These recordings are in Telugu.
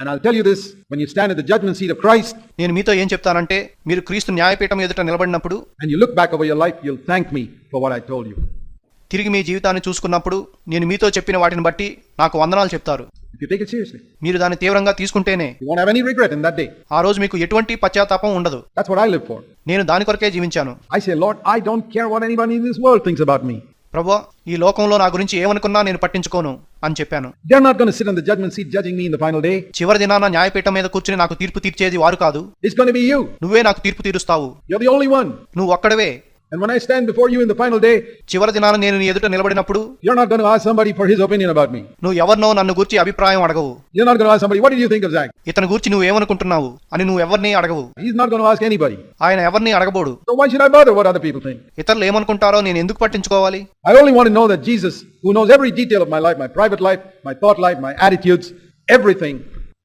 And I'll tell you this when you stand at the judgment seat of Christ నేను మీతో ఏం చెప్తానంటే మీరు క్రీస్తు న్యాయపీఠం ఎదుట నిలబడినప్పుడు and you look back over your life you will thank me for what I told you తిరిగి మీ జీవితాన్ని చూసుకున్నప్పుడు నేను మీతో చెప్పిన వాటిని బట్టి నాకు వందనాలు చెప్తారు. మీరు దాన్ని తీవ్రంగా తీసుకుంటేనే రిగ్రెట్ ఇన్ దట్ డే ఆ రోజు మీకు ఎటువంటి పశ్చాత్తాపం ఉండదు. నేను దాని కొరకే జీవించాను. I say Lord I don't care what anybody in this world thinks me ప్రభా ఈ లోకంలో నా గురించి ఏమనుకున్నా నేను పట్టించుకోను అని చెప్పాను. చివరి దినాన న్యాయపీఠం మీద కూర్చుని నాకు తీర్పు తీర్చేది వారు కాదు. నువ్వే నాకు తీర్పు తీరుస్తావు. నువ్వు ఒక్కడవే. And when I stand before you in the final day, చివరి దినాన నేను నీ ఎదుట నిలబడినప్పుడు you're not going to ask somebody for his opinion about me. నువ్వు ఎవరినో నన్ను గూర్చి అభిప్రాయం అడగవు You're not going to ask somebody, what did you think of Zach? ఇతని గూర్చి నువ్వు ఏమనుకుంటున్నావు అని నువ్వు ఎవరిని అడగవు He's not going to ask anybody. ఆయన ఎవరిని అడగబోడు So why should I bother what other people think? ఇతరులు ఏమనుకుంటారో నేను ఎందుకు పట్టించుకోవాలి I only want to know that Jesus, who knows every detail of my life, my private life, my thought life, my attitudes, everything,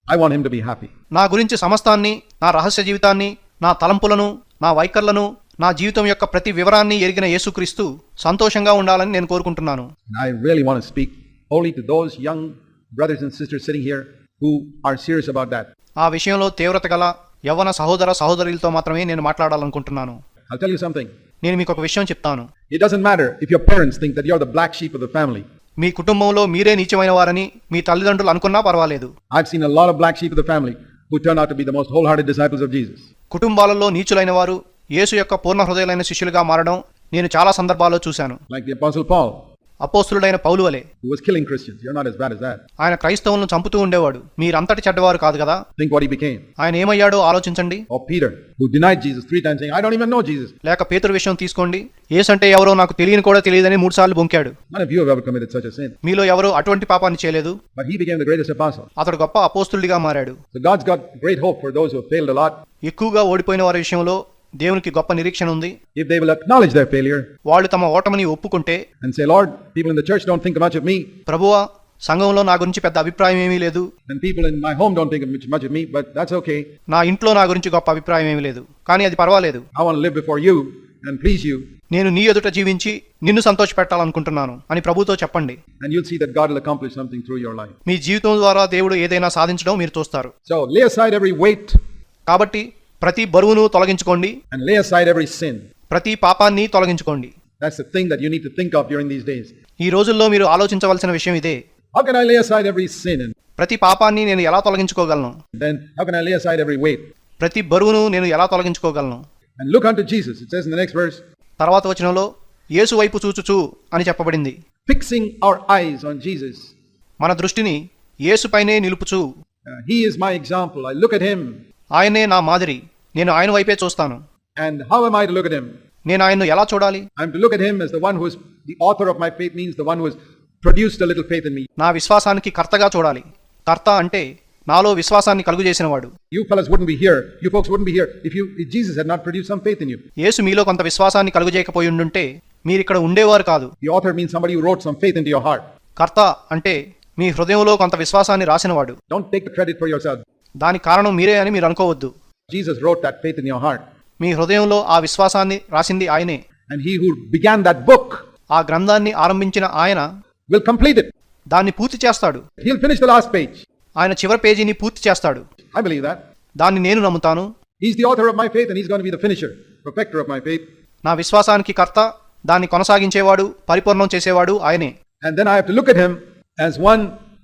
I want him to be happy. నా గురించి సమస్తాన్ని నా రహస్య జీవితాన్ని నా తలంపులను నా వైఖరులను నా జీవితం యొక్క ప్రతి వివరాన్ని ఎరిగిన యేసుక్రీస్తు సంతోషంగా ఉండాలని నేను కోరుకుంటున్నాను. I really want speak only to young brothers and sisters sitting here who are serious about that ఆ విషయంలో తీవ్రత గల యవ్వన సహోదర సహోదరులతో మాత్రమే నేను మాట్లాడాలనుకుంటున్నాను. ఐ టెల్ సంథింగ్ నేను మీకు ఒక విషయం చెప్తాను. It doesn't matter if your parents think that you the black sheep the family మీ కుటుంబంలో మీరే నీచమైన వారని మీ తల్లిదండ్రులు అనుకున్నా పర్వాలేదు. I have seen black sheep the family who turn out the most whole hearted disciples of కుటుంబాలలో నీచులైన వారు యేసు యొక్క పూర్ణ హృదయలైన శిష్యులుగా మారడం నేను చాలా సందర్భాల్లో చూశాను. అపోస్తుడైన పౌలు వలె. ఆయన క్రైస్తవులను చంపుతూ ఉండేవాడు. మీరంతటి చెడ్డవారు కాదు కదా? ఆయన ఏమయ్యాడో ఆలోచించండి. లేక పేతుడు విషయం తీసుకోండి. ఏసంటే ఎవరో నాకు తెలియని కూడా తెలియదని మూడు సార్లు బొంకాడు మీలో ఎవరు అటువంటి పాపాన్ని చేయలేదు. అతడు గొప్ప అపోస్తుడిగా మారాడు. ఎక్కువగా ఓడిపోయిన వారి విషయంలో దేవునికి గొప్ప నిరీక్షణ ఉంది. If they will acknowledge their failure వాళ్ళు తమ ఓటమిని ఒప్పుకుంటే and say Lord people in the church don't think much of me ప్రభువా సంఘంలో నా గురించి పెద్ద అభిప్రాయం ఏమీ లేదు. And people in my home don't think much of me but that's okay నా ఇంట్లో నా గురించి గొప్ప అభిప్రాయం ఏమీ లేదు. కానీ అది పర్వాలేదు. I want live before you and please you నేను నీ ఎదుట జీవించి నిన్ను సంతోష పెట్టాలనుకుంటున్నాను అని ప్రభుతో చెప్పండి. And you'll see that God will accomplish మీ జీవితం ద్వారా దేవుడు ఏదైనా సాధించడం మీరు చూస్తారు. సో సైడ్ ఎవరీ వెయిట్ కాబట్టి ప్రతి బరువును తొలగించుకోండి. And lay aside every sin ప్రతి పాపాన్ని తొలగించుకోండి. That's the thing that you need to think of during these days ఈ రోజుల్లో మీరు ఆలోచించవలసిన విషయం ఇదే. How can I lay aside every sin ప్రతి పాపాన్ని నేను ఎలా తొలగించుకోగలను? Then how can I lay aside every weight ప్రతి బరువును నేను ఎలా తొలగించుకోగలను? And look unto Jesus it says in the next verse తర్వాత వచనంలో యేసు వైపు చూచుచు అని చెప్పబడింది. Fixing our eyes on Jesus మన దృష్టిని యేసుపైనే నిలుపుచు. He is my example I look at him ఆయనే నా మాదిరి. నేను ఆయన వైపే చూస్తాను And how am I to look at him? నేను ఆయన్ను ఎలా చూడాలి I'm to look at him as the one who is the author of my faith, means the one who has produced a little faith in me. నా విశ్వాసానికి కర్తగా చూడాలి కర్త అంటే నాలో విశ్వాసాన్ని కలుగుజేసినవాడు You fellas wouldn't be here. You folks wouldn't be here if you if Jesus had not produced some faith in you. యేసు మీలో కొంత విశ్వాసాన్ని కలుగజేయకపోయి ఉండుంటే మీరిక్కడ ఉండేవారు కాదు The author means somebody who wrote some faith into your heart. కర్త అంటే మీ హృదయంలో కొంత విశ్వాసాన్ని రాసినవాడు Don't take the credit for yourself. దానికి కారణం మీరే అని మీరు అనుకోవద్దు Jesus wrote that faith in your heart. మీ హృదయంలో ఆ విశ్వాసాన్ని రాసింది ఆయనే And he who began that book ఆ గ్రంథాన్ని ఆరంభించిన ఆయన will complete it. దాన్ని పూర్తి చేస్తాడు He'll finish the last page. ఆయన చివరి పేజీని పూర్తి చేస్తాడు I believe that. దాన్ని నేను నమ్ముతాను He's the author of my faith and he's going to be the finisher, perfecter of my faith. నా విశ్వాసానికి కర్త దాన్ని కొనసాగించేవాడు పరిపూర్ణం చేసేవాడు ఆయనే And then I have to look at him as one.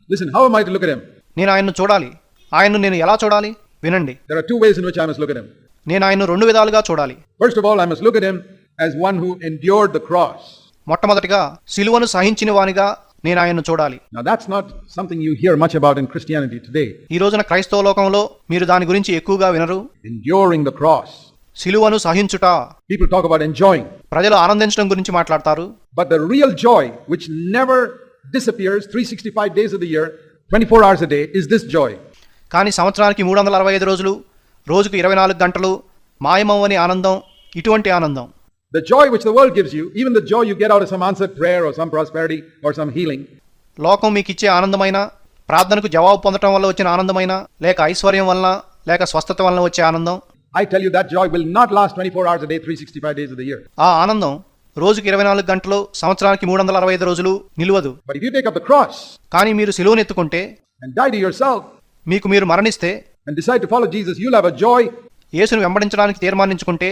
Listen, how am I to look at him? నేను ఆయన్ను చూడాలి ఆయన్ను నేను ఎలా చూడాలి వినండి There are two ways in which I must look at him. నేను ఆయన్ను రెండు విధాలుగా చూడాలి First of all, I must look at him as one who endured the cross. మొట్టమొదటిగా సిలువను సహించిన వానిగా నేను ఆయన్ను చూడాలి Now, that's not something you hear much about in Christianity today. ఈ రోజున క్రైస్తవ లోకంలో మీరు దాని గురించి ఎక్కువగా వినరు Enduring the cross. సిలువను సహించుట People talk about enjoying. ప్రజలు ఆనందించడం గురించి మాట్లాడతారు But the real joy, which never disappears 365 days of the year, 24 hours a day, is this joy. కానీ సంవత్సరానికి మూడు వందల అరవై ఐదు రోజులు రోజుకు ఇరవై నాలుగు గంటలు మాయమవ్వని ఆనందం ఇటువంటి ఆనందం. The joy which the world gives you, even the joy you get out of some answered prayer or some prosperity or some లోకం మీకు ఇచ్చే ఆనందమైన ప్రార్థనకు జవాబు పొందడం వల్ల వచ్చిన ఆనందమైన లేక ఐశ్వర్యం వలన లేక స్వస్థత వలన వచ్చే ఆనందం? I tell you that joy will not last 24 hours a day 365 days of the year ఆ ఆనందం రోజుకు 24 గంటలు సంవత్సరానికి 365 రోజులు నిలవదు. But if you take up the cross కానీ మీరు సిలువను ఎత్తుకుంటే and die to yourself మీకు మీరు మరణిస్తే and decide to follow Jesus, you'll have a joy. యేసును వెంబడించడానికి తీర్మానించుకుంటే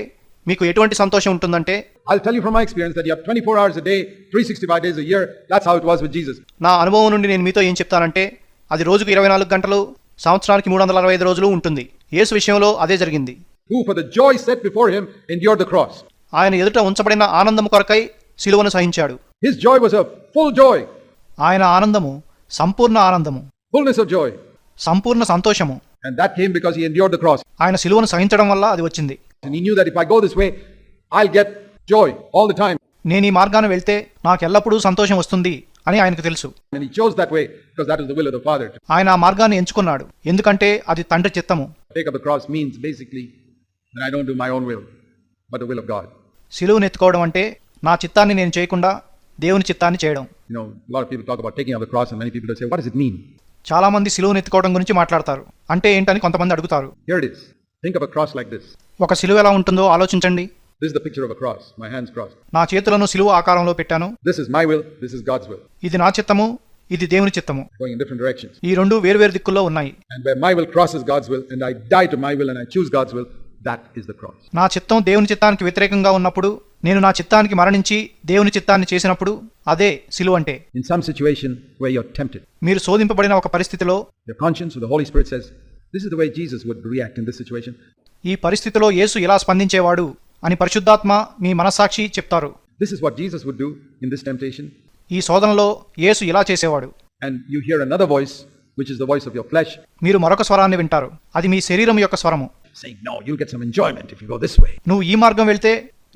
మీకు ఎటువంటి సంతోషం ఉంటుందంటే I'll tell you from my experience that you have 24 hours a day, 365 days a year. That's how it was with Jesus. నా అనుభవం నుండి నేను మీతో ఏం చెప్తానంటే అది రోజుకు ఇరవై నాలుగు గంటలు సంవత్సరానికి మూడు వందల అరవై ఐదు రోజులు ఉంటుంది యేసు విషయంలో అదే జరిగింది Who, for the joy set before him, endured the cross. ఆయన ఎదుట ఉంచబడిన ఆనందము కొరకై సిలువను సహించాడు His joy was a full joy, ఆయన ఆనందము సంపూర్ణ ఆనందము fullness of joy. సంపూర్ణ సంతోషము And that came because he endured the cross. ఆయన సిలువను సహించడం వల్ల అది వచ్చింది And he knew that if I go this way, I'll get joy all the time. నేను ఈ మార్గాన వెళ్తే నాకు ఎల్లప్పుడూ సంతోషం వస్తుంది అని ఆయనకు తెలుసు And he chose that way because that was the will of the Father. To ఆయన ఆ మార్గాన్ని ఎంచుకున్నాడు ఎందుకంటే అది తండ్రి చిత్తము take up the cross means basically that I don't do my own will, but the will of God. సిలువను ఎత్తుకోవడం అంటే నా చిత్తాన్ని నేను చేయకుండా దేవుని చిత్తాన్ని చేయడం You know, a lot of people talk about taking up the cross, and many people will say, What does it mean? చాలా మంది సిలువను ఎత్తుకోవడం గురించి మాట్లాడతారు అంటే ఏంటని కొంతమంది అడుగుతారు Here it is. Think of a cross like this. ఒక సిలువ ఎలా ఉంటుందో ఆలోచించండి This is the picture of a cross, my hands crossed. నా చేతులను సిలువ ఆకారంలో పెట్టాను This is my will, this is God's will, ఇది నా చిత్తము ఇది దేవుని చిత్తము going in different directions. ఈ రెండు వేరువేరు దిక్కుల్లో ఉన్నాయి And where my will crosses God's will, and I die to my will and I choose God's will, that is the cross. నా చిత్తం దేవుని చిత్తానికి వ్యతిరేకంగా ఉన్నప్పుడు నేను నా చిత్తానికి మరణించి దేవుని చిత్తాన్ని చేసినప్పుడు అదే సిలువ అంటే. In some situation way you tempted మీరు శోధింపబడిన ఒక పరిస్థితిలో the conscience the holy spirit this is the way Jesus would react in this situation ఈ పరిస్థితిలో యేసు ఎలా స్పందించేవాడు అని పరిశుద్ధాత్మ మీ మనస్సాక్షి చెప్తారు. This is what Jesus would do in this temptation ఈ శోధనలో యేసు ఇలా చేసేవాడు. And you hear another voice which is the voice of your flesh మీరు మరొక స్వరాన్ని వింటారు. అది మీ శరీరం యొక్క స్వరము. Say no you get some enjoyment this way నువ్వు ఈ మార్గం వెళ్తే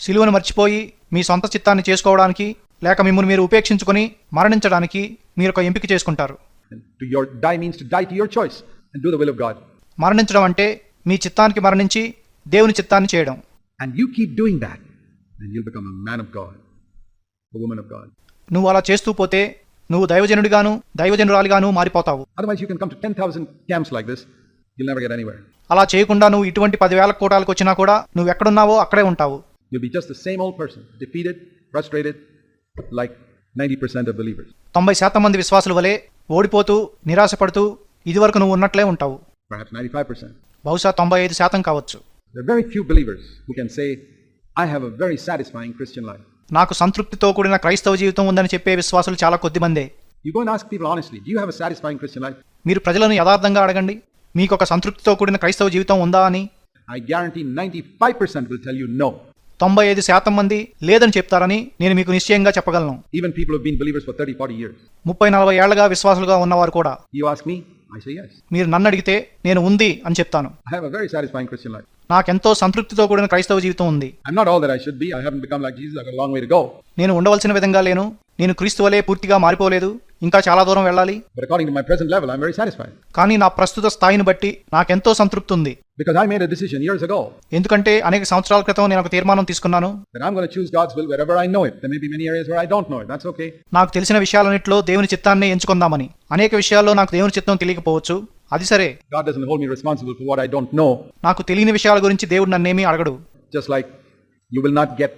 సిలువను మర్చిపోయి మీ సొంత చిత్తాన్ని చేసుకోవడానికి లేక మిమ్మల్ని మీరు ఉపేక్షించుకొని మరణించడానికి మీరు ఒక ఎంపిక చేసుకుంటారు. మరణించడం అంటే మీ చిత్తానికి మరణించి దేవుని చిత్తాన్ని చేయడం a woman of God. నువ్వు అలా చేస్తూ పోతే నువ్వు దైవజనుడిగాను దైవజనురాలిగాను మారిపోతావు Otherwise, you can come to 10,000 camps like this, you'll never get anywhere. అలా చేయకుండా నువ్వు ఇటువంటి పదివేల కూటాలకు వచ్చినా కూడా నువ్వు ఎక్కడున్నావో అక్కడే ఉంటావు You'll be just the same old person, defeated, frustrated, like 90% of believers. తొంభై శాతం మంది విశ్వాసుల వలె ఓడిపోతూ నిరాశపడుతూ ఇదివరకు నువ్వు ఉన్నట్లే ఉంటావు perhaps 95%. బహుశా తొంభై ఐదు శాతం కావచ్చు There are very few believers who can say, I have a very satisfying Christian life. నాకు సంతృప్తితో కూడిన క్రైస్తవ జీవితం ఉందని చెప్పే విశ్వాసులు చాలా కొద్ది మందే You go and ask people honestly, do you have a satisfying Christian life? మీరు ప్రజలను యథార్థంగా అడగండి మీకు ఒక సంతృప్తితో కూడిన క్రైస్తవ జీవితం ఉందా అని I guarantee 95% will tell you no. తొంభై ఐదు శాతం మంది లేదని చెప్తారని నేను మీకు నిశ్చయంగా చెప్పగలను. Even people been believers for ముప్పై నలభై ఏళ్ళగా విశ్వాసులుగా ఉన్నవారు కూడా. మీరు నన్ను అడిగితే నేను ఉంది అని చెప్తాను. I have a very satisfying సంతృప్తితో కూడిన క్రైస్తవ జీవితం ఉంది. ఐ లాంగ్ వే నేను ఉండవలసిన విధంగా లేను. నేను క్రీస్తు వలే పూర్తిగా మారిపోలేదు. ఇంకా చాలా దూరం వెళ్ళాలి. According to my present level I am very satisfied కానీ నా ప్రస్తుత స్థాయిని బట్టి నాకు ఎంతో సంతృప్తి ఉంది. Because I made a decision years ago ఎందుకంటే అనేక సంవత్సరాల క్రితం నేను ఒక తీర్మానం తీసుకున్నాను. That I am gonna choose God's will wherever I know it there may be many areas where I don't know it that's okay నాకు తెలిసిన విషయాలన్నిటిలో దేవుని చిత్తాన్ని ఎంచుకుందామని. అనేక విషయాల్లో నాకు దేవుని చిత్తం తెలియకపోవచ్చు. అది సరే. God does hold me responsible for what I don't know నాకు తెలియని విషయాల గురించి దేవుడు నన్నేమీ అడగడు. Just like you will not get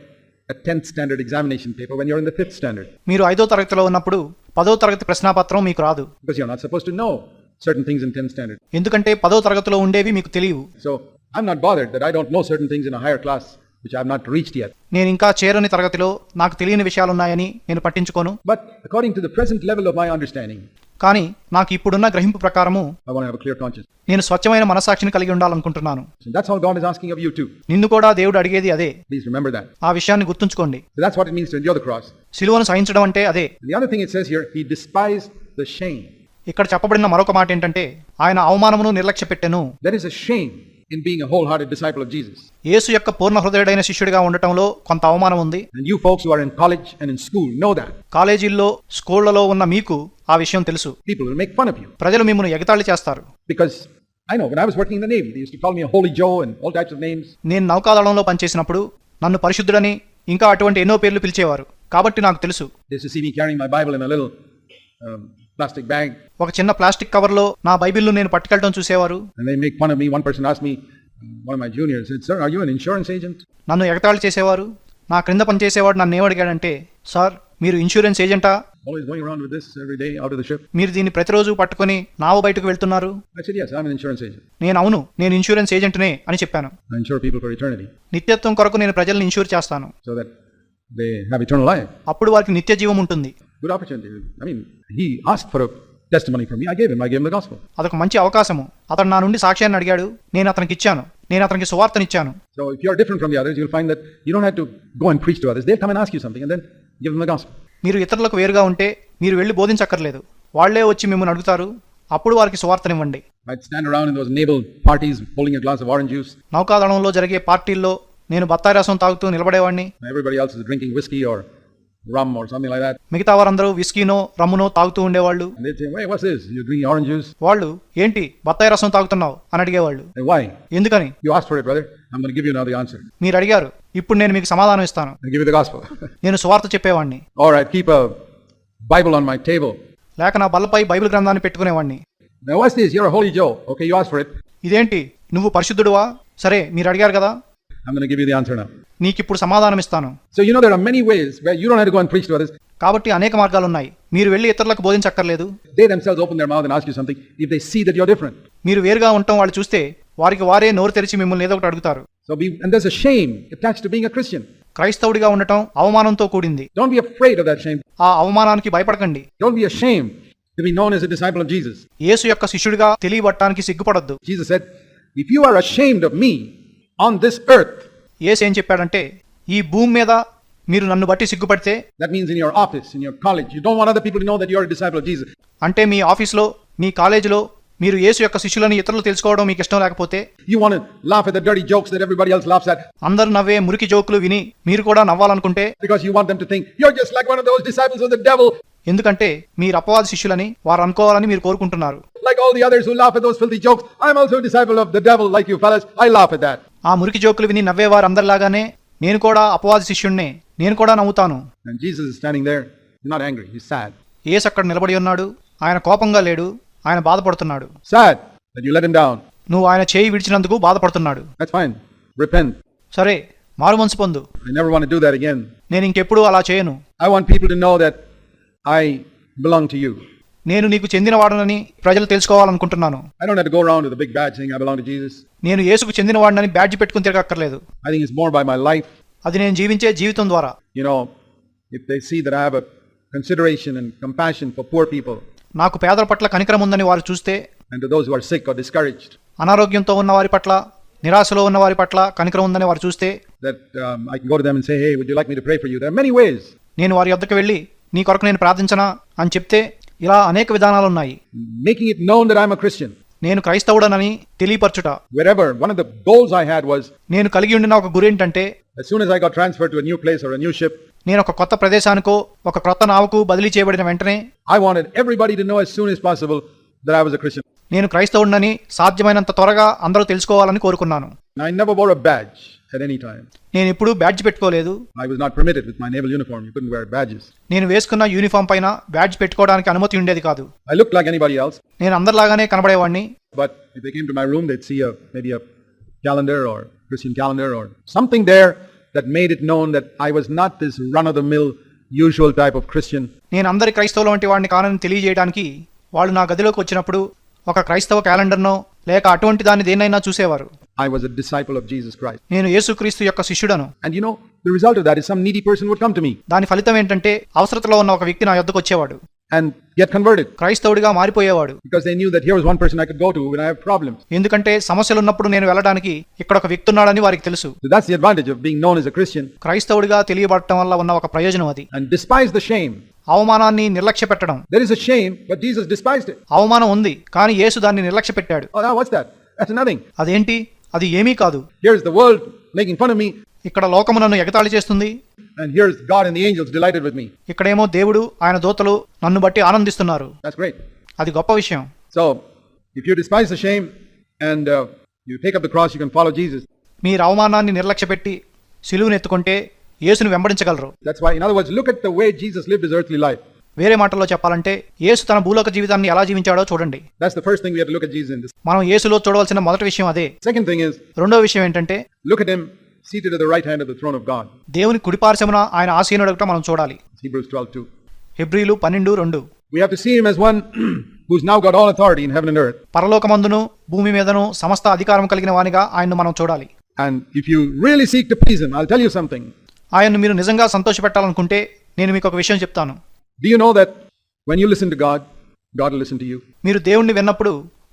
a 10th standard examination paper when you're in the 5th standard. మీరు ఐదో తరగతిలో ఉన్నప్పుడు పదో తరగతి ప్రశ్నాపత్రం మీకు రాదు not supposed to know certain things in 10th standard. ఎందుకంటే పదో తరగతిలో ఉండేవి మీకు తెలియవు So I'm not bothered that I don't know certain things in a higher class which I have not reached yet. నేను ఇంకా చేరని తరగతిలో నాకు తెలియని విషయాలున్నాయని నేను పట్టించుకోను But according to the present level of my understanding, కానీ నాకు ఇప్పుడున్న గ్రహింపు ప్రకారము నేను స్వచ్ఛమైన మనసాక్షిని కలిగి ఉండాలనుకుంటున్నాను. నిన్ను కూడా దేవుడు అడిగేది అదే. రిమెంబర్ ఆ విషయాన్ని గుర్తుంచుకోండి. సిలువను సహించడం అంటే అదే. ఇక్కడ చెప్పబడిన మరొక మాట ఏంటంటే ఆయన అవమానమును నిర్లక్ష్యపెట్టెను. In being a wholehearted disciple of Jesus. యేసు యొక్క పూర్ణ హృదయుడైన శిష్యుడిగా ఉండటంలో కొంత అవమానం ఉంది And you folks who are in college and in school know that. కాలేజీల్లో స్కూళ్ళలో ఉన్న మీకు ఆ విషయం తెలుసు People will make fun of you ప్రజలు మిమ్మల్ని ఎగతాళి చేస్తారు because I know, when I was working in the Navy, they used to call me a Holy Joe and all types of names. నేను నౌకాదళంలో పనిచేసినప్పుడు నన్ను పరిశుద్ధుడని ఇంకా అటువంటి ఎన్నో పేర్లు పిలిచేవారు కాబట్టి నాకు తెలుసు They used to see me carrying my Bible in a little um, plastic bag. ఒక చిన్న ప్లాస్టిక్ కవర్లో నా బైబిల్ను నేను పట్టుకెళ్ళడం చూసేవారు And they make fun of me. One person asked me, one of my juniors said, Sir, are you an insurance agent? నన్ను ఎగతాళి చేసేవారు నా క్రింద పనిచేసేవాడు నన్ను ఏమడిగాడంటే సార్ మీరు ఇన్సూరెన్స్ ఏజెంటా Always going around with this every day out of the ship. మీరు దీన్ని ప్రతిరోజు పట్టుకొని నావ బయటకు వెళ్తున్నారు I said, Yes, I'm an insurance agent. నేను అవును నేను ఇన్సూరెన్స్ ఏజెంట్నే అని చెప్పాను I insure people for eternity నిత్యత్వం కొరకు నేను ప్రజల్ని ఇన్సూర్ చేస్తాను so that they have eternal life. అప్పుడు వారికి నిత్య జీవం ఉంటుంది Good opportunity. I mean, he asked for a testimony from me. I gave him. I gave him the gospel. అదొక మంచి అవకాశము అతను నా నుండి సాక్ష్యాన్ని అడిగాడు నేను అతనికి ఇచ్చాను నేను అతనికి సువార్తనిచ్చాను So if you're different from the others, you'll find that you don't have to go and preach to others. They'll come and ask you something and then give them the gospel. మీరు ఇతరులకు వేరుగా ఉంటే మీరు వెళ్ళి బోధించక్కర్లేదు వాళ్ళే వచ్చి మిమ్మల్ని అడుగుతారు అప్పుడు వారికి సువార్తనివ్వండి I'd stand around in those naval parties holding a glass of orange juice. నౌకాదళంలో జరిగే పార్టీల్లో నేను బత్తాయి రసం తాగుతూ నిలబడేవాడిని Everybody else is drinking whiskey or మిగతా వారందరూ విస్కీనో రమ్మునో తాగుతూ ఉండేవాళ్ళు. వాళ్ళు ఏంటి? బత్తాయి రసం తాగుతున్నావు? అని అడిగేవాళ్ళు. ఎందుకని? I'm going to give you another answer. మీరు అడిగారు. ఇప్పుడు నేను మీకు సమాధానం ఇస్తాను. నేను స్వార్థ చెప్పేవాడిని all right keep Bible on my table లేక నా బల్లపై బైబిల్ గ్రంథాన్ని పెట్టుకునేవాడిని now what is okay you ask for it ఇదేంటి? నువ్వు పరిశుద్ధుడువా? సరే మీరు అడిగారు కదా? నీకు ఇప్పుడు సమాధానం ఇస్తాను. So you know there are many ways where you don't have to go and కాబట్టి అనేక మార్గాలు ఉన్నాయి. మీరు వెళ్ళి ఇతరులకు బోధించక్కర్లేదు. They themselves open their mouth and ask you something if they see that you are different మీరు వేరుగా ఉంటం వాళ్ళు చూస్తే వారికి వారే నోరు తెరిచి మిమ్మల్ని ఏదో ఒకటి అడుగుతారు. So be and there is a shame attached to being a Christian క్రైస్తవుడిగా ఉండటం అవమానంతో కూడింది. Don't be afraid of that shame ఆ అవమానానికి భయపడకండి. Don't be a shame to be known as a disciple of Jesus Yesu యొక్క శిష్యుడిగా తెలియబట్టడానికి సిగ్గుపడొద్దు. Jesus said if you are ashamed of me on this earth Yesu ఏం చెప్పాడంటే ఈ భూమి మీద మీరు నన్ను బట్టి సిగ్గుపడితే that means in your office in your college you don't want other people to know that you are disciple of Jesus అంటే మీ ఆఫీస్లో మీ కాలేజ్లో మీరు యేసు యొక్క శిష్యులని ఇతరులు తెలుసుకోవడం మీకు ఇష్టం లేకపోతే you want to laugh at the dirty jokes that everybody else laughs at అందరూ నవ్వే మురికి జోకులు విని మీరు కూడా నవ్వాలనుకుంటే because you want them to think you are just like one of those disciples of the devil ఎందుకంటే మీరు అపవాది శిష్యులని వారు అనుకోవాలని మీరు కోరుకుంటున్నారు. Like all the others who laugh at those filthy jokes I am also disciple of the devil like you fellows I laugh at that ఆ మురికి జోకులు విని నవ్వేవారు అందరిలాగానే నేను కూడా అపవాది శిష్యుణ్ణే నేను కూడా నవ్వుతాను. ఏస్ అక్కడ నిలబడి ఉన్నాడు ఆయన కోపంగా లేడు ఆయన బాధపడుతున్నాడు. సార్ నువ్వు ఆయన చేయి విడిచినందుకు బాధపడుతున్నాడు. సరే మారు మనసు పొందు. నేను ఇంకెప్పుడు అలా చేయను. I want people to know that I belong to you నేను నీకు చెందిన చెందినవాడనని ప్రజలు తెలుసుకోవాలనుకుంటున్నాను. నేను యేసుకు చెందినవాడనని బ్యాడ్జ్ పెట్టుకుని తిరగక్కర్లేదు. అది నేను జీవించే జీవితం ద్వారా. You know if they see that I consideration and compassion for poor people నాకు పేదల పట్ల కనికరం ఉందని వారు చూస్తే and to those sick or అనారోగ్యంతో ఉన్న వారి పట్ల నిరాశలో ఉన్న వారి పట్ల కనికరం ఉందని వారు చూస్తే that I say hey would you like me to నేను వారి వద్దకు వెళ్ళి నీ కొరకు నేను ప్రార్థించనా? అని చెప్తే ఇలా అనేక విధానాలు ఉన్నాయి making it known that I Christian నేను క్రైస్తవుడనని తెలియపరచుట. Wherever one the goals I had was నేను కలిగి ఉండిన ఒక గురి ఏంటంటే as soon as i got transferred to a నేను ఒక కొత్త ప్రదేశానికి ఒక కొత్త నావకు బదిలీ చేయబడిన వెంటనే I wanted everybody to know as soon as possible that i నేను క్రైస్తవుడనని సాధ్యమైనంత త్వరగా అందరూ తెలుసుకోవాలని కోరుకున్నాను. I never wore at any time. నేను ఎప్పుడూ బ్యాడ్జ్ పెట్టుకోలేదు I was not permitted with my naval uniform. You couldn't wear badges. నేను వేసుకున్న యూనిఫామ్ పైన బ్యాడ్జ్ పెట్టుకోవడానికి అనుమతి ఉండేది కాదు I looked like anybody else, నేను అందరిలాగానే కనబడేవాడిని but if they came to my room, they'd see a maybe a calendar or Christian calendar or something there that made it known that I was not this run-of-the-mill, usual type of Christian. నేను అందరి క్రైస్తవుల వంటి వాడిని కానని తెలియజేయడానికి వాళ్ళు నా గదిలోకి వచ్చినప్పుడు ఒక క్రైస్తవ క్యాలెండర్నో లేక అటువంటి దాన్ని దేన్నైనా చూసేవారు I was a disciple of Jesus Christ. నేను యేసుక్రీస్తు యొక్క శిష్యుడను And you know, the result of that is some needy person would come to me దాని ఫలితం ఏంటంటే అవసరతలో ఉన్న ఒక వ్యక్తి నా యొద్దకు వచ్చేవాడు and get converted క్రైస్తవుడిగా మారిపోయేవాడు because they knew that here was one person I could go to when I have problems. ఎందుకంటే సమస్యలు ఉన్నప్పుడు నేను వెళ్ళడానికి ఇక్కడ ఒక వ్యక్తి ఉన్నాడని వారికి తెలుసు So that's the advantage of being known as a Christian. క్రైస్తవుడిగా తెలియబడటం వల్ల ఉన్న ఒక ప్రయోజనం అది And despise the shame. అవమానాన్ని నిర్లక్ష్య పెట్టడం There is a shame, but Jesus despised it. అవమానం ఉంది కానీ యేసు దాన్ని నిర్లక్ష్య పెట్టాడు Oh, what's that? That's nothing. అదేంటి అది ఏమీ కాదు Here's the world making fun of me, ఇక్కడ లోకము నన్ను ఎగతాళి చేస్తుంది and here's God and the angels delighted with me. ఇక్కడేమో దేవుడు ఆయన దూతలు నన్ను బట్టి ఆనందిస్తున్నారు That's great. అది గొప్ప విషయం if you despise the shame, and uh, you take up the cross, you can follow Jesus. మీరు అవమానాన్ని నిర్లక్ష్యపెట్టి సిలువును ఎత్తుకుంటే యేసును వెంబడించగలరు That's why, in other words, look at the way Jesus lived his earthly life. వేరే మాటల్లో చెప్పాలంటే యేసు తన భూలోక జీవితాన్ని ఎలా జీవించాడో చూడండి That's the first thing we have to look at Jesus in this. మనం యేసులో చూడవలసిన మొదటి విషయం అదే Second thing is, రెండో విషయం ఏంటంటే look at him seated at the right hand of the throne of God. దేవుని కుడిపార్శ్వమున ఆయన ఆసీనుడగట మనం చూడాలి It's Hebrews 12 2. హెబ్రీలు పన్నెండు రెండు We have to see him as one who's now got all authority in heaven and earth. పరలోకమందును భూమి మీదను సమస్త అధికారం కలిగిన వానిగా ఆయన్ను మనం చూడాలి And if you really seek to please him, I'll tell you something. ఆయన్ను మీరు నిజంగా సంతోషపెట్టాలనుకుంటే నేను మీకు ఒక విషయం చెప్తాను Do you know that when you listen to God, God will listen to you? మీరు దేవుణ్ణి విన్నప్పుడు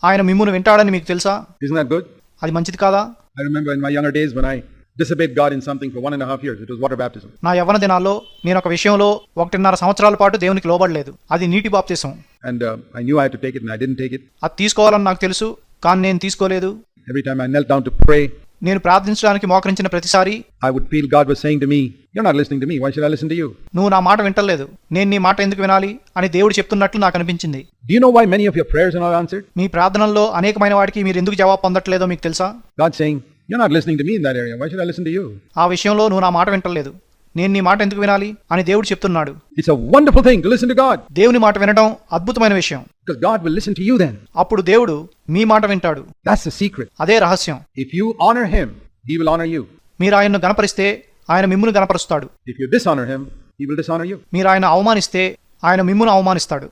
ఆయన మిమ్మును వింటాడని మీకు తెలుసా Isn't that good? అది మంచిది కాదా I remember in my younger days when I disobeyed God in something for one and a half years. It was water baptism. నా యవ్వన దినాల్లో నేను ఒక విషయంలో ఒకటిన్నర సంవత్సరాల పాటు దేవునికి లోబడలేదు అది నీటి బాప్తీసం And uh, I knew I had to take it and I didn't take it. అది తీసుకోవాలని నాకు తెలుసు కానీ నేను తీసుకోలేదు Every time I knelt down to pray, నేను ప్రార్థించడానికి మోకరించిన ప్రతిసారి I would feel God was saying to me you are not listening to me why should I listen to you నువ్వు నా మాట వింటలేదు. నేను నీ మాట ఎందుకు వినాలి? అని దేవుడు చెప్తున్నట్లు నాకు అనిపించింది. Do you know why many of your prayers are not answered మీ ప్రార్థనల్లో అనేకమైన వాటికి మీరు ఎందుకు జవాబు పొందట్లేదో మీకు తెలుసా? God saying you are not listening to me in that area why should I listen to you ఆ విషయంలో నువ్వు నా మాట వింటలేదు. నేను నీ మాట ఎందుకు వినాలి అని దేవుడు చెప్తున్నాడు. It's a wonderful thing listen to God దేవుని మాట వినడం అద్భుతమైన విషయం. Because God will listen to you then అప్పుడు దేవుడు మీ మాట వింటాడు. దట్స్ ద సీక్రెట్ అదే రహస్యం. If you honour him he will honour you మీరు ఆయనను గణపరిస్తే ఆయన మిమ్మల్ని గణపరుస్తాడు. If you dishonour him he will dishonour you మీరు ఆయన అవమానిస్తే ఆయన మిమ్మల్ని అవమానిస్తాడు.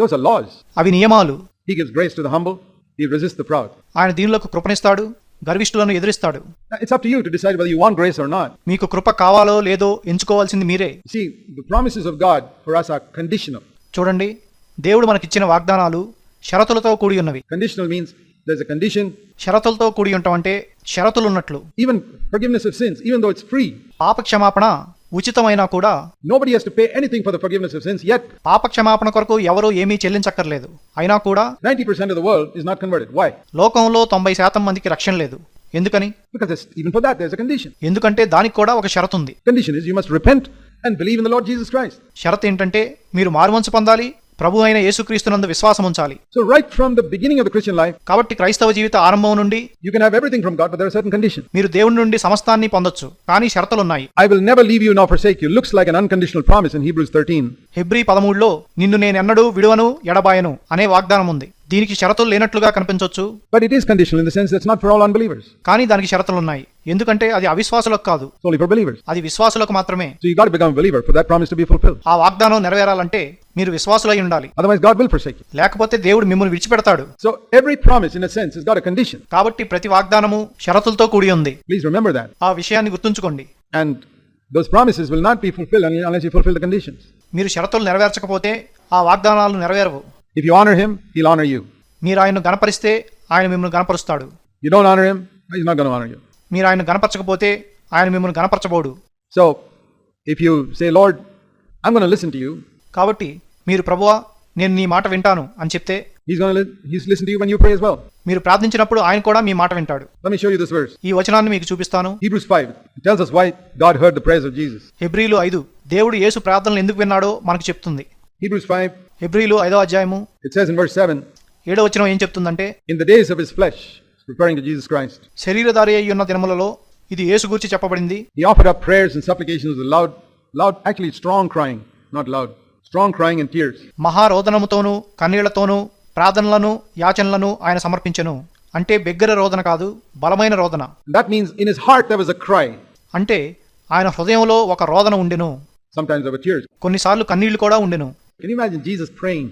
దోస్ ఆర్ లాస్ అవి నియమాలు. He gives grace to the humble he resist the proud ఆయన దీనిలోకి కృపణిస్తాడు. గర్విష్ఠులను ఎదిరిస్తాడు It's up to you to decide whether you want grace or not. మీకు కృప కావాలో లేదో ఎంచుకోవాల్సింది మీరే see, the promises of God for us are conditional. చూడండి దేవుడు మనకిచ్చిన వాగ్దానాలు షరతులతో కూడి ఉన్నవి Conditional means there's a condition, షరతులతో కూడి ఉండటం అంటే షరతులు ఉన్నట్లు even forgiveness of sins, even though it's free. పాప క్షమాపణ ఉచితమైనా కూడా nobody has to pay anything for the forgiveness పాప క్షమాపణ కొరకు ఎవరు ఏమీ చెల్లించక్కర్లేదు. అయినా కూడా 90% world is not converted why లోకంలో 90% మందికి రక్షణ లేదు. ఎందుకని? కండిషన్ ఎందుకంటే దానికి కూడా ఒక షరతు ఉంది condition is you must repent and believe in the Lord Jesus Christ షరతు ఏంటంటే మీరు మార్మనసు పొందాలి ప్రభు అయిన యేసుక్రీస్తు నందు విశ్వాసం ఉంచాలి. So right from the beginning of the Christian life కాబట్టి క్రైస్తవ జీవిత ఆరంభం నుండి you can have everything from God but there are certain conditions మీరు దేవుని నుండి సమస్తాన్ని పొందొచ్చు కానీ షరతులు ఉన్నాయి I will never leave you nor forsake you looks like an unconditional promise in Hebrews 13 హెబ్రీ 13 లో నిన్ను నేను ఎన్నడూ విడువను ఎడబాయను అనే వాగ్దానం ఉంది. దీనికి షరతులు లేనట్లుగా కనిపించవచ్చు but it is conditional in the sense that's not for all unbelievers కానీ దానికి షరతులు ఉన్నాయి ఎందుకంటే అది అవిశ్వాసులకు కాదు. అది విశ్వాసులకు మాత్రమే. ఆ వాగ్దానం నెరవేరాలంటే మీరు విశ్వాసులై ఉండాలి. అదర్వైజ్ గాడ్ విల్ ప్రొసెక్ లేకపోతే దేవుడు మిమ్మల్ని విడిచిపెడతాడు. So every promise in sense is got condition కాబట్టి ప్రతి వాగ్దానము షరతులతో కూడి ఉంది. ప్లీజ్ రిమెంబర్ దట్ ఆ విషయాన్ని గుర్తుంచుకోండి. And those promises will not be fulfil unless you fulfil the మీరు షరతులు నెరవేర్చకపోతే ఆ వాగ్దానాలు నెరవేరవు. If you honour him he మీరు ఆయనను గణపరిస్తే ఆయన మిమ్మల్ని గణపరుస్తాడు. యు డోంట్ ఆనర్ మీరు ఆయన గనపరచకపోతే ఆయన మిమ్మల్ని గనపరచబోడు so if you say Lord I'm listen to you కాబట్టి మీరు ప్రభువా నేను నీ మాట వింటాను అని చెప్తే మీరు ప్రార్థించినప్పుడు ఆయన కూడా మీ మాట వింటాడు. ఈ వచనాన్ని మీకు చూపిస్తాను. హెబ్రీలు ఐదు. దేవుడు యేసు ప్రార్థనలు ఎందుకు విన్నాడో మనకు చెప్తుంది. ఐదో అధ్యాయము ఏడో వచనం ఏం చెప్తుందంటే in the days of flesh referring to Jesus Christ, శరీరధారి అయి ఉన్న దినములలో ఇది యేసు గూర్చి చెప్పబడింది He offered up prayers and supplications with loud, loud, actually strong crying, not loud, strong crying and tears. మహారోదనముతోనూ కన్నీళ్ళతోనూ ప్రార్థనలను యాచనలను ఆయన సమర్పించెను అంటే బిగ్గర రోదన కాదు బలమైన రోదన That means in His heart there was a cry. అంటే ఆయన హృదయంలో ఒక రోదన ఉండెను Sometimes there were tears. కొన్నిసార్లు కన్నీళ్ళు కూడా ఉండెను Can you imagine Jesus praying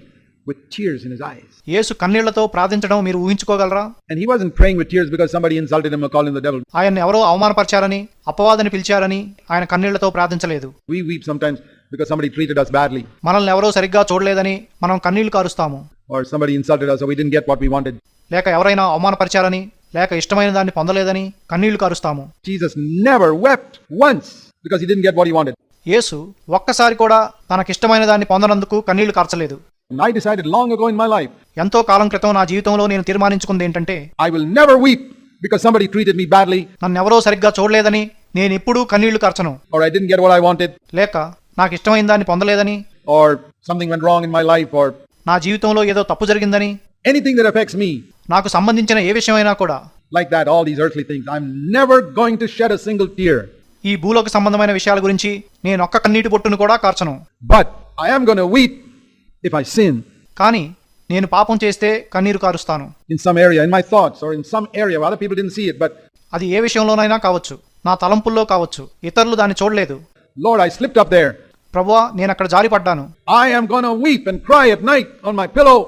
with tears in His eyes? యేసు కన్నీళ్ళతో ప్రార్థించడం మీరు ఊహించుకోగలరా And He wasn't praying with tears because somebody insulted Him or called Him the devil. ఆయన్ని ఎవరో అవమానపరిచారని అపవాదని పిలిచారని ఆయన కన్నీళ్ళతో ప్రార్థించలేదు We weep sometimes because somebody treated us badly మనల్ని ఎవరో సరిగ్గా చూడలేదని మనం కన్నీళ్ళు కారుస్తాము or somebody insulted us or we didn't get what we wanted. లేక ఎవరైనా అవమానపరిచారని లేక ఇష్టమైన దాన్ని పొందలేదని కన్నీళ్ళు కారుస్తాము Jesus never wept once because He didn't get what He wanted. యేసు ఒక్కసారి కూడా తనకిష్టమైన దాన్ని పొందనందుకు కన్నీళ్ళు కార్చలేదు I decided long ago my life ఎంతో కాలం క్రితం నా జీవితంలో నేను తీర్మానించుకుంది ఏంటంటే I will never weep because somebody treated me badly నన్ను ఎవరో సరిగ్గా చూడలేదని నేను ఎప్పుడూ కన్నీళ్ళు కర్చను. Or I did get what I wanted లేక నాకు ఇష్టమైన దాన్ని పొందలేదని or something went wrong in my life or నా జీవితంలో ఏదో తప్పు జరిగిందని ఎనీథింగ్ దట్ మీ నాకు సంబంధించిన ఏ విషయమైనా కూడా like that all these earthly things I am never going to share a single tear ఈ భూలోక సంబంధమైన విషయాల గురించి నేను ఒక్క కన్నీటి పొట్టును కూడా కార్చను. But I am gonna weep if I sin కానీ నేను పాపం చేస్తే కన్నీరు కారుస్తాను in some area, in my thoughts, or in some area where other people didn't see it. But అది ఏ విషయంలోనైనా కావచ్చు నా తలంపుల్లో కావచ్చు ఇతరులు దాన్ని చూడలేదు Lord, I slipped up there. ప్రభువా నేను అక్కడ జారిపడ్డాను I am going to weep and cry at night on my pillow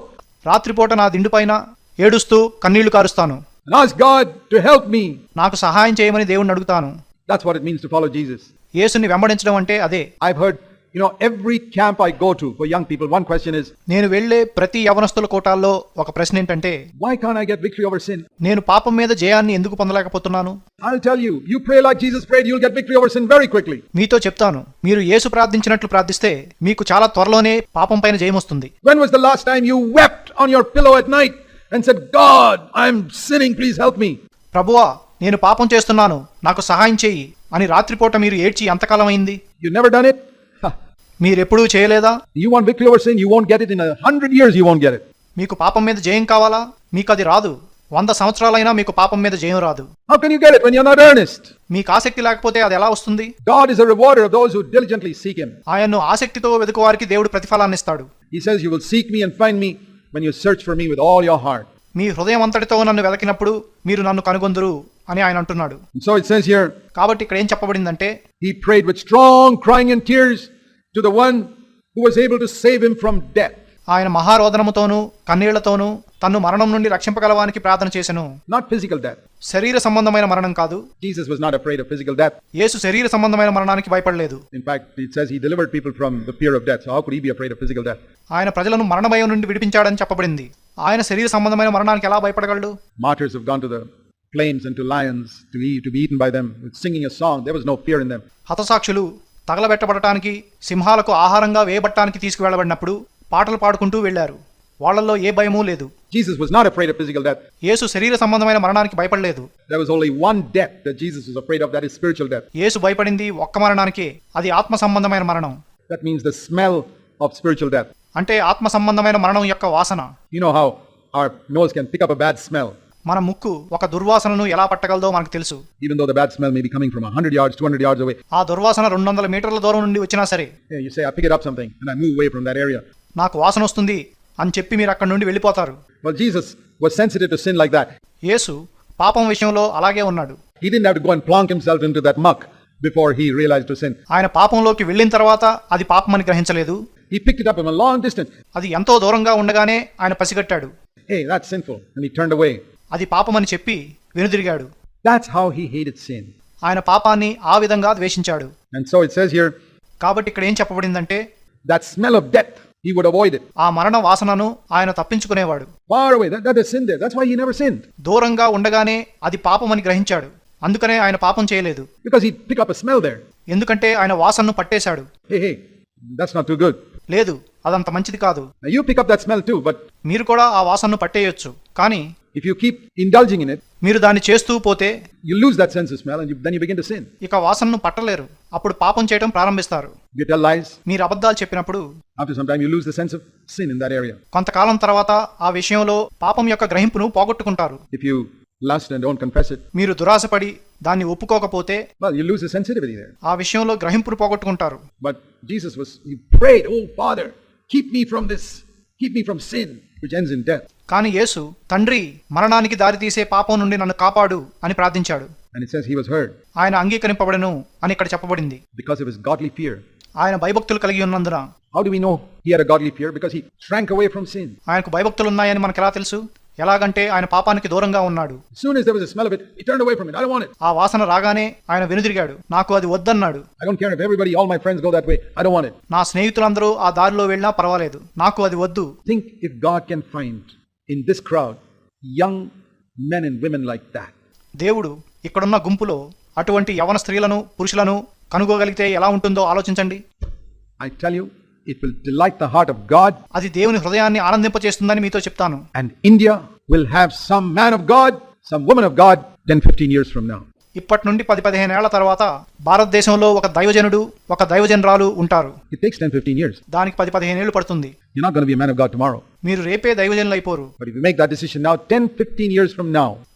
రాత్రిపూట నా దిండుపైన ఏడుస్తూ కన్నీళ్ళు కారుస్తాను and ask God to help me. నాకు సహాయం చేయమని దేవుణ్ణి అడుగుతాను That's what it means to follow Jesus. యేసుని వెంబడించడం అంటే అదే I've heard, you know every camp I go to for young people one question is నేను వెళ్ళే ప్రతి యవనస్తుల కోటాల్లో ఒక ప్రశ్న ఏంటంటే why can I get victory over sin నేను పాపం మీద జయాన్ని ఎందుకు పొందలేకపోతున్నాను? I'll tell you you pray like Jesus prayed you will get victory over sin very quickly మీతో చెప్తాను మీరు యేసు ప్రార్థించినట్లు ప్రార్థిస్తే మీకు చాలా త్వరలోనే పాపం పైన జయం వస్తుంది. When was the last time you wept on your pillow at night and said God I am sinning please help me ప్రభువా నేను పాపం చేస్తున్నాను నాకు సహాయం చేయి అని రాత్రిపూట మీరు ఏడ్చి ఎంతకాలం అయింది. You never done it Ha. మీరెప్పుడూ చేయలేదా You want victory over sin, you won't get it in a hundred years, you won't get it. మీకు పాపం మీద జయం కావాలా మీకు అది రాదు వంద సంవత్సరాలైనా మీకు పాపం మీద జయం రాదు How can you get it when you're not earnest? మీకు ఆసక్తి లేకపోతే అది ఎలా వస్తుంది God is a rewarder of those who diligently seek Him. ఆయన్ను ఆసక్తితో వెతుకువారికి దేవుడు ప్రతిఫలాన్ని ఇస్తాడు He says, You will seek me and find me when you search for me with all your heart. మీ హృదయం అంతటితో నన్ను వెలకినప్పుడు మీరు నన్ను కనుగొందురు అని ఆయన అంటున్నాడు And so it says here, కాబట్టి ఇక్కడ ఏం చెప్పబడిందంటే He prayed with strong crying and tears to the one who was able to save him from death ఆయన మహారోదనముతోను కన్నీళ్ళతోను తను మరణం నుండి రక్షింపగలవానికి ప్రార్థన చేశాను నాట్ ఫిజికల్ డెత్ శరీర సంబంధమైన మరణం కాదు. Jesus was not afraid of physical death యేసు శరీర సంబంధమైన మరణానికి భయపడలేదు. In fact it says he delivered people from the fear of death how could he be afraid of physical death ఆయన ప్రజలను మరణ భయం నుండి విడిపించాడని చెప్పబడింది. ఆయన శరీర సంబంధమైన మరణానికి ఎలా భయపడగలడు? Martyrs have gone to the flames and to lions to be to be eaten by them singing a song there was no fear in them హతసాక్షులు తగలబెట్టబడటానికి సింహాలకు ఆహారంగా వేయబట్టానికి తీసుకువెళ్ళబడినప్పుడు పాటలు పాడుకుంటూ వెళ్ళారు వాళ్ళల్లో ఏ భయమూ లేదు Jesus was not afraid of physical death. యేసు శరీర సంబంధమైన మరణానికి భయపడలేదు There was only one death that Jesus was afraid of, that is spiritual death. యేసు భయపడింది ఒక్క మరణానికే అది ఆత్మ సంబంధమైన మరణం That means the smell of spiritual death. అంటే ఆత్మ సంబంధమైన మరణం యొక్క వాసన You know how our nose can pick up a bad smell, మన ముక్కు ఒక దుర్వాసనను ఎలా పట్టగలదో మనకు తెలుసు. Even though the bad coming from 100 yards 200 yards away ఆ దుర్వాసన 200 మీటర్ల దూరం నుండి వచ్చినా సరే. యు సే సంథింగ్ అండ్ నాకు వాసన వస్తుంది అని చెప్పి మీరు అక్కడి నుండి వెళ్ళిపోతారు. Well Jesus was sensitive like that యేసు పాపం విషయంలో అలాగే ఉన్నాడు. He did not go and plunk himself into that muck before to sin ఆయన పాపంలోకి వెళ్ళిన తర్వాత అది పాపం అని గ్రహించలేదు హి పిక్ ఇట్ లాంగ్ అది ఎంతో దూరంగా ఉండగానే ఆయన పసిగట్టాడు. Hey that's sinful and he turned అది పాపమని చెప్పి వెనుదిరిగాడు. That's how he hated sin ఆయన పాపాన్ని ఆ విధంగా ద్వేషించాడు. And so it says here కాబట్టి ఇక్కడ ఏం చెప్పబడిందంటే that smell of death he would avoid it ఆ మరణ వాసనను ఆయన తప్పించుకునేవాడు. Far away that is sin there that's why he never sin దూరంగా ఉండగానే అది పాపమని గ్రహించాడు. అందుకనే ఆయన పాపం చేయలేదు. Because he pick up a smell there ఎందుకంటే ఆయన వాసనను పట్టేశాడు. Hey hey that's not too good లేదు అదంత మంచిది కాదు you pick up that smell too, but మీరు కూడా ఆ వాసనను పట్టేయొచ్చు కానీ if you keep indulging in it, మీరు దాన్ని చేస్తూ పోతే you lose that sense of smell and you, then you begin to sin. ఇక వాసనను పట్టలేరు అప్పుడు పాపం చేయడం ప్రారంభిస్తారు You tell lies. మీరు అబద్ధాలు చెప్పినప్పుడు After some time, you lose the sense of sin in that area. కొంతకాలం తర్వాత ఆ విషయంలో పాపం యొక్క గ్రహింపును పోగొట్టుకుంటారు If you lust and don't confess it, మీరు దురాశపడి దాన్ని ఒప్పుకోకపోతే well, you lose the sensitivity there. ఆ విషయంలో గ్రహింపును పోగొట్టుకుంటారు But Jesus was, he prayed, Oh Father, keep me from this, keep me from sin, which ends in death. కానీ యేసు తండ్రి మరణానికి దారితీసే పాపం నుండి నన్ను కాపాడు అని ప్రార్థించాడు And it says he was heard ఆయన అంగీకరింపబడను అని ఇక్కడ చెప్పబడింది because of his godly fear. ఆయన భయభక్తులు కలిగి ఉన్నందున How do we know he had a godly fear? Because he shrank away from sin. ఆయనకు భయభక్తులు ఉన్నాయని మనకు ఎలా తెలుసు ఎలాగంటే ఆయన పాపానికి దూరంగా ఉన్నాడు. ఆ వాసన రాగానే ఆయన వెనుదిరిగాడు. నాకు అది వద్దన్నాడు. నా స్నేహితులందరూ ఆ దారిలో వెళ్ళినా పర్వాలేదు. నాకు అది వద్దు. Think if God can find in this crowd young men and women like that దేవుడు ఇక్కడున్న గుంపులో అటువంటి యవన స్త్రీలను పురుషులను కనుగోగలిగితే ఎలా ఉంటుందో ఆలోచించండి. I tell you it will delight the heart of God, అది దేవుని హృదయాన్ని ఆనందింపచేస్తుందని మీతో చెప్తాను and India will have some man of God, some woman of God 10, 15 years from now. ఇప్పటి నుండి పది పదిహేను ఏళ్ళ తర్వాత భారతదేశంలో ఒక దైవజనుడు ఒక దైవజనరాలు ఉంటారు. దానికి పది పదిహేను ఏళ్ళు పడుతుంది. మీరు రేపే దైవజనులు అయిపోరు.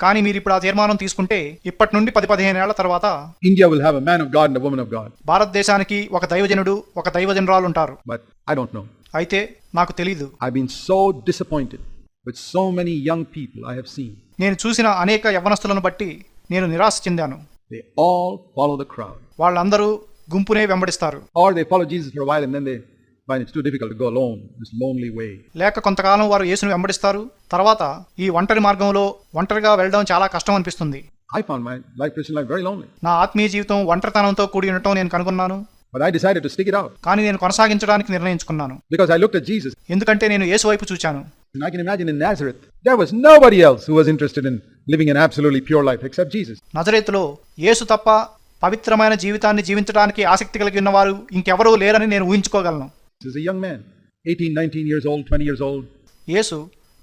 కానీ మీరు ఇప్పుడు ఆ తీర్మానం తీసుకుంటే ఇప్పటి నుండి పది పదిహేను ఏళ్ళ తర్వాత India will have a man of God and a woman of God భారతదేశానికి ఒక దైవజనుడు ఒక దైవజనరాలు ఉంటారు. బట్ ఐ డోంట్ నో అయితే నాకు తెలియదు I been so disappointed with so many young people I have seen నేను చూసిన అనేక యవ్వనస్తులను బట్టి నేను నిరాశ చెందాను They all follow the crowd. వాళ్ళందరూ గుంపునే వెంబడిస్తారు Or they follow Jesus for a while and then they find it's too difficult to go alone, this lonely way. లేక కొంతకాలం వారు యేసును వెంబడిస్తారు తర్వాత ఈ ఒంటరి మార్గంలో ఒంటరిగా వెళ్ళడం చాలా కష్టం అనిపిస్తుంది I found my life, Christian life, very lonely. నా ఆత్మీయ జీవితం ఒంటరితనంతో కూడి ఉండటం నేను కనుగొన్నాను But I decided to stick it out కానీ నేను కొనసాగించడానికి నిర్ణయించుకున్నాను because I looked at Jesus ఎందుకంటే నేను యేసు వైపు చూచాను and I can imagine in Nazareth, there was nobody else who was interested in living in absolutely pure life except Jesus నజరేతులో యేసు తప్ప పవిత్రమైన జీవితాన్ని జీవించడానికి ఆసక్తి కలిగి ఉన్న వారు ఇంకెవరూ లేరని నేను ఊహించుకోగలను. This is a young man 18 19 years old 20 years old యేసు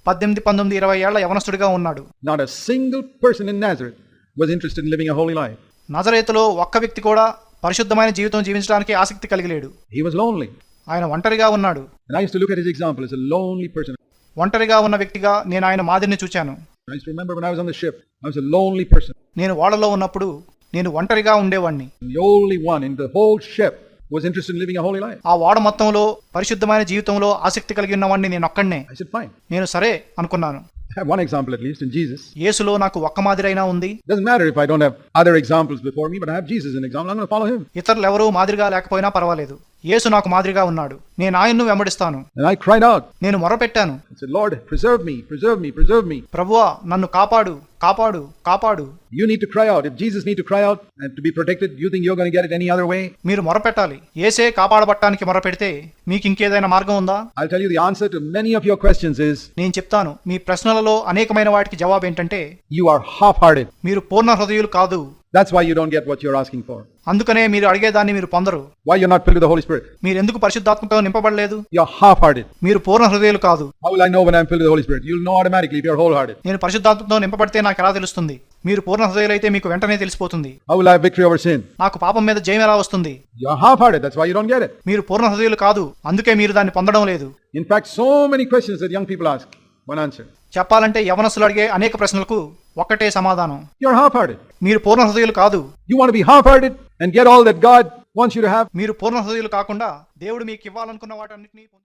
18 19 20 ఏళ్ళ యవనస్తుడిగా ఉన్నాడు. Not a single person in Nazareth was interested in living a holy life నజరేతులో ఒక్క వ్యక్తి కూడా పరిశుద్ధమైన జీవితం జీవించడానికి ఆసక్తి కలిగి లేడు హి వాస్ లోన్లీ ఆయన ఒంటరిగా ఉన్నాడు. I use to look at his example is a lonely person ఒంటరిగా ఉన్న వ్యక్తిగా నేను ఆయన మాదిరిని చూశాను I to remember when I was on the ship, I was a lonely person. నేను ఓడలో ఉన్నప్పుడు నేను ఒంటరిగా ఉండేవాణ్ణి The only one in the whole ship was interested in living a holy life. ఆ ఓడ మొత్తంలో పరిశుద్ధమైన జీవితంలో ఆసక్తి కలిగి ఉన్నవాడిని నేను ఒక్కడినే I said, fine. నేను సరే అనుకున్నాను I have one example at least in Jesus. యేసులో నాకు ఒక్క మాదిరైనా ఉంది Doesn't matter if I don't have other examples before me, but I have Jesus as an example. I'm going to follow him. ఇతరులు ఎవరూ మాదిరిగా లేకపోయినా పర్వాలేదు యేసు నాకు మాదిరిగా ఉన్నాడు. నేను ఆయన్ను వెంబడిస్తాను. ఐ క్రైడ్ అవుట్ నేను మొరపెట్టాను. Lord preserve me preserve me preserve me ప్రభువా నన్ను కాపాడు కాపాడు కాపాడు. You need to cry out if Jesus need to cry out and to be protected you think you are gonna get it any other way మీరు మొరపెట్టాలి. యేసే కాపాడబట్టడానికి మొరపెడితే మీకు ఇంకేదైనా మార్గం ఉందా? I tell you the answer to many of your questions is నేను చెప్తాను మీ ప్రశ్నలలో అనేకమైన వాటికి జవాబు ఏంటంటే యు ఆర్ హాఫ్ హార్టెడ్ మీరు పూర్ణ హృదయులు కాదు. That's why you don't get what you are asking for అందుకనే మీరు అడిగే దాన్ని మీరు పొందరు. Why you not filled with the holy spirit మీరు ఎందుకు పరిశుద్ధాత్మతో నింపబడలేదు? యు ఆర్ హాఫ్ హార్టెడ్ మీరు పూర్ణ హృదయాలు కాదు. How will I know when I am filled the holy spirit you will know automatically if you are whole hearted నేను పరిశుద్ధాత్మతో నింపబడితే నాకు ఎలా తెలుస్తుంది? మీరు పూర్ణ హృదయాలైతే మీకు వెంటనే తెలిసిపోతుంది. How will I victory over sin నాకు పాపం మీద జయం ఎలా వస్తుంది? You are half hearted that's why you don't get it మీరు పూర్ణ హృదయాలు కాదు. అందుకే మీరు దాన్ని పొందడం లేదు. In fact so many questions that young people ask one answer చెప్పాలంటే యవనస్తులు అడిగే అనేక ప్రశ్నలకు ఒక్కటే సమాధానం You're half-hearted. మీరు పూర్ణ హృదయులు కాదు You want to be half-hearted and get all that God wants you to have? మీరు పూర్ణ హృదయులు కాకుండా దేవుడు మీకు ఇవ్వాలనుకున్న వాటన్నిటినీ